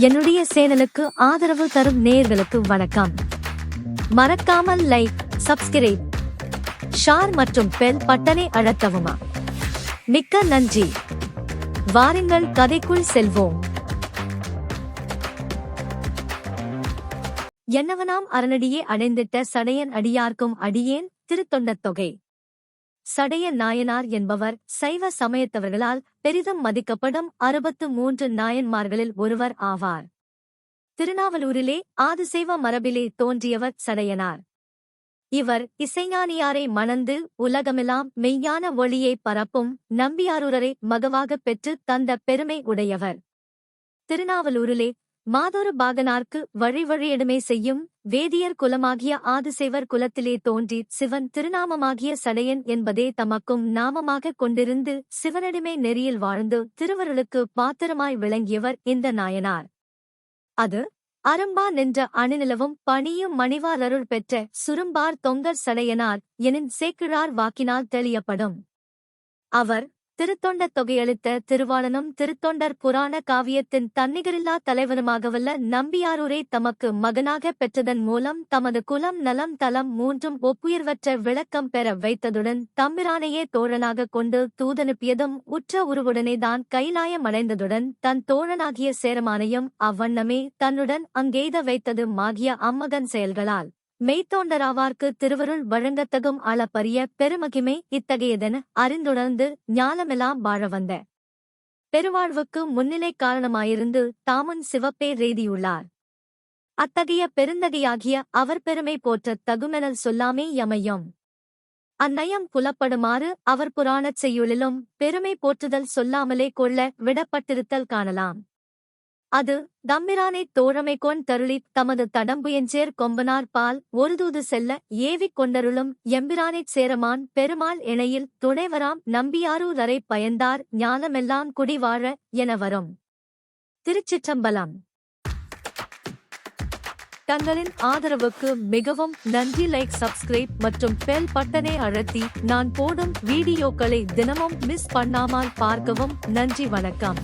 என்னுடைய சேனலுக்கு ஆதரவு தரும் நேர்களுக்கு வணக்கம். மறக்காமல் லைக் சப்ஸ்கிரைப் ஷார் மற்றும் பெல் பட்டனை அழுத்தவுமா. மிக்க நன்றி. வாருங்கள் கதைக்குள் செல்வோம். என்னவனாம் அரணடியே அடைந்திட்ட சடையன் அடியார்க்கும் அடியேன் திருத்தொண்டத் தொகை. சடைய நாயனார் என்பவர் சைவ சமயத்தவர்களால் பெரிதும் மதிக்கப்படும் அறுபத்து மூன்று நாயன்மார்களில் ஒருவர் ஆவார். திருநாவலூரிலே ஆதிசைவ மரபிலே தோன்றியவர் சடையனார். இவர் இசைஞானியாரை மணந்து உலகமெல்லாம் மெய்யான ஒளியை பரப்பும் நம்பியாரூரரை மகவாகப் பெற்று தந்த பெருமை உடையவர். திருநாவலூரிலே மாதொரு பாகனார்க்கு வழி வழியிடுமே செய்யும் வேதியர் குலமாகிய ஆதிசேவர் குலத்திலே தோன்றி சிவன் திருநாமமாகிய சடையன் என்பதே தமக்கும் நாமமாகக் கொண்டிருந்து சிவனடிமை நெறியில் வாழ்ந்து திருவருளுக்கு பாத்திரமாய் விளங்கியவர் இந்த நாயனார். அது அரும்பா நின்ற அணிநிலவும் பணியும் மணிவாரருள் பெற்ற சுரும்பார் தொங்கர் சடையனார் எனின் சேக்கிழார் வாக்கினால் தெளியப்படும். அவர் திருத்தொண்டத் தொகையளித்த திருவாளனும் திருத்தொண்டர் புராண காவியத்தின் தன்னிகரில்லா தலைவனுமாகவல்ல நம்பியாரூரை தமக்கு மகனாகப் பெற்றதன் மூலம் தமது குலம் நலம் தலம் மூன்றும் ஒப்புயர்வற்ற விளக்கம் பெற வைத்ததுடன் தம்பிரானையே தோழனாக கொண்டு தூதனுப்பியதும் உற்ற உருவுடனேதான் கைலாயமடைந்ததுடன் தன் தோழனாகிய சேரமானையும் அவ்வண்ணமே தன்னுடன் அங்கெய்த வைத்தது மாகிய அம்மகன் செயல்களால். மெய்த்தோண்டராவார்க்கு திருவருள் வழங்கத்தகும் அளப்பரிய பெருமகிமை இத்தகையதென அறிந்துணர்ந்து ஞானமெல்லாம் வாழ வந்த பெருவாழ்வுக்கு முன்னிலை காரணமாயிருந்து தாமுன் சிவப்பே ரேதியுள்ளார் அத்தகைய பெருந்தகையாகிய அவர் பெருமை போற்றத் தகுமெனல் சொல்லாமே யமையும். அந்நயம் புலப்படுமாறு அவர் புராணச் செய்யுளிலும் பெருமை போற்றுதல் சொல்லாமலே கொள்ள விடப்பட்டிருத்தல் காணலாம். அது தம்பிரானைத் தோழமை கொண் தருளித் தமது தடம்புயஞ்சேர் கொம்பனார் பால் ஒருதூது செல்ல ஏவிக் கொண்டருளும் எம்பிரானைச் சேரமான் பெருமாள் இணையில் துணைவராம் நம்பியாரூரரை பயந்தார் ஞானமெல்லாம் குடிவாழ என வரும். திருச்சிற்றம்பலம். தங்களின் ஆதரவுக்கு மிகவும் நன்றி லைக் சப்ஸ்கிரைப் மற்றும் பெல் பட்டனை அழுத்தி நான் போடும் வீடியோக்களை தினமும் மிஸ் பண்ணாமல் பார்க்கவும் நன்றி வணக்கம்.